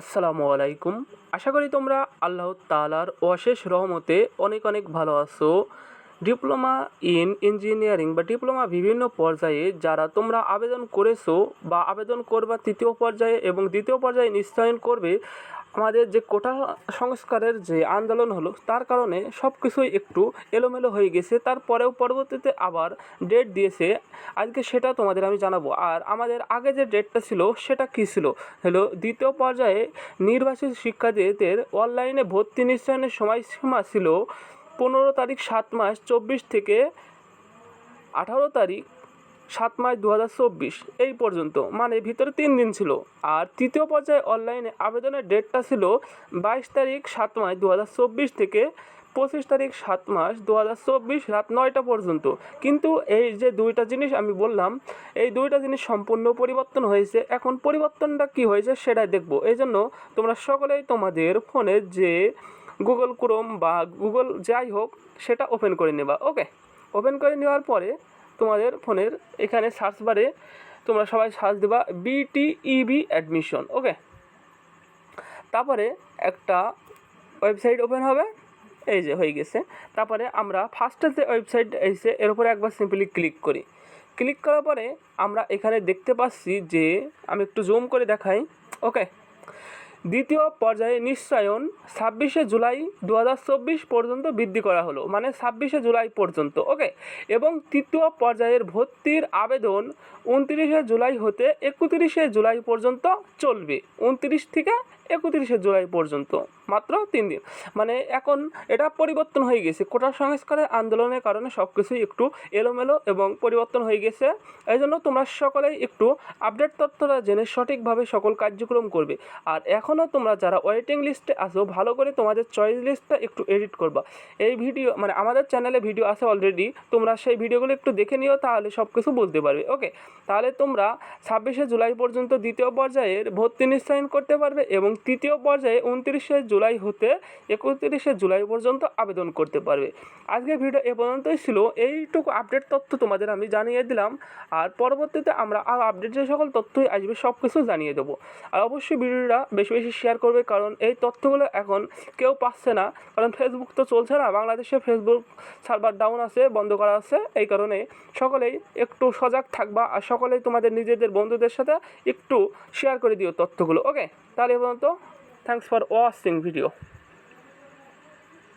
আসসালামু আলাইকুম। আশা করি তোমরা আল্লাহ তালার অশেষ রহমতে অনেক অনেক ভালো আছো। ডিপ্লোমা ইন ইঞ্জিনিয়ারিং বা ডিপ্লোমা বিভিন্ন পর্যায়ে যারা তোমরা আবেদন করেছ বা আবেদন করবা তৃতীয় পর্যায়ে এবং দ্বিতীয় পর্যায়ে নিশ্চয়ন করবে আমাদের যে কোটা সংস্কারের যে আন্দোলন হলো, তার কারণে সব কিছুই একটু এলোমেলো হয়ে গেছে। তারপরেও পরবর্তীতে আবার ডেট দিয়েছে। আজকে সেটা তোমাদের আমি জানাব। আর আমাদের আগে যে ডেটটা ছিল, সেটা কী ছিল? হলো দ্বিতীয় পর্যায়ে নির্বাচিত শিক্ষার্থীদের অনলাইনে ভর্তি নিশ্চয়নের সময়সীমা ছিল পনেরো তারিখ সাত মাস, চব্বিশ থেকে আঠারো তারিখ সাত মাস দু হাজার চব্বিশ, এই পর্যন্ত। মানে ভিতরে তিন দিন ছিল। আর তৃতীয় পর্যায়ে অনলাইনে আবেদনের ডেটটা ছিল বাইশ তারিখ সাত মাস দু হাজার চব্বিশ থেকে পঁচিশ তারিখ সাত মাস দু হাজার চব্বিশ রাত নয়টা পর্যন্ত। কিন্তু এই যে দুইটা জিনিস আমি বললাম, এই দুইটা জিনিস সম্পূর্ণ পরিবর্তন হয়েছে। এখন পরিবর্তনটা কি হয়েছে সেটাই দেখব। এই জন্য তোমরা সকলেই তোমাদের ফোনে যে গুগল ক্রোম বা গুগল যাই হোক, সেটা ওপেন করে নেবা, ওকে? ওপেন করে নেওয়ার পরে তোমাদের ফোনের এখানে সার্চ বারে তোমরা সবাই সার্চ দেবা বিটিইবি অ্যাডমিশন ওকে তারপরে একটা ওয়েবসাইট ওপেন হবে, এই যে হয়ে গেছে। তারপরে আমরা ফার্স্টে যে ওয়েবসাইট এসে এর উপরে একবার সিম্পলি ক্লিক করি। ক্লিক করার পরে আমরা এখানে দেখতে পাচ্ছি যে, আমি একটু জুম করে দেখাই ওকে দ্বিতীয় পর্যায়ে নিশ্চয়ন ছাব্বিশে জুলাই দু হাজার চব্বিশ পর্যন্ত বৃদ্ধি করা হলো মানে ছাব্বিশে জুলাই পর্যন্ত ওকে এবং তৃতীয় পর্যায়ের ভর্তির আবেদন উনত্রিশে জুলাই হতে একত্রিশে জুলাই পর্যন্ত চলবে, উনত্রিশ থেকে একত্রিশে জুলাই পর্যন্ত, মাত্র তিন দিন। মানে এখন এটা পরিবর্তন হয়ে গেছে। কোটা সংস্কারের আন্দোলনের কারণে সব কিছুই একটু এলোমেলো এবং পরিবর্তন হয়ে গেছে। এই জন্য তোমরা সকলেই একটু আপডেট তথ্যটা জেনে সঠিকভাবে সকল কার্যক্রম করবে। আর এখনও তোমরা যারা ওয়েটিং লিস্টে আসো ভালো করে তোমাদের চয়েস লিস্টটা একটু এডিট করবা। এই ভিডিও মানে আমাদের চ্যানেলে ভিডিও আছে অলরেডি তোমরা সেই ভিডিওগুলো একটু দেখে নিও, তাহলে সব কিছু বলতে পারবে। ওকে তাহলে তোমরা ছাব্বিশে জুলাই পর্যন্ত দ্বিতীয় পর্যায়ের ভর্তি নিশ্চয়ন করতে পারবে এবং তৃতীয় পর্যায়ে উনত্রিশে জুলাই হতে একত্রিশে জুলাই পর্যন্ত আবেদন করতে পারবে। আজকের ভিডিও এ পর্যন্তই ছিল। এইটুকু আপডেট তথ্য তোমাদের আমি জানিয়ে দিলাম। আর পরবর্তীতে আমরা আর আপডেট যে সকল তথ্যই আসবে সব কিছু জানিয়ে দেবো। আর অবশ্যই ভিডিওটা বেশি বেশি শেয়ার করবে, কারণ এই তথ্যগুলো এখন কেউ পাচ্ছে না। কারণ ফেসবুক তো চলছে না, বাংলাদেশে ফেসবুক সার্ভার ডাউন আছে, বন্ধ করা আছে। এই কারণে সকলেই একটু সজাগ থাকবা, আর সকলেই তোমাদের নিজেদের বন্ধুদের সাথে একটু শেয়ার করে দিও তথ্যগুলো ওকে তাহলে এ পর্যন্ত থ্যাংকস ফর ওয়াচিং ভিডিও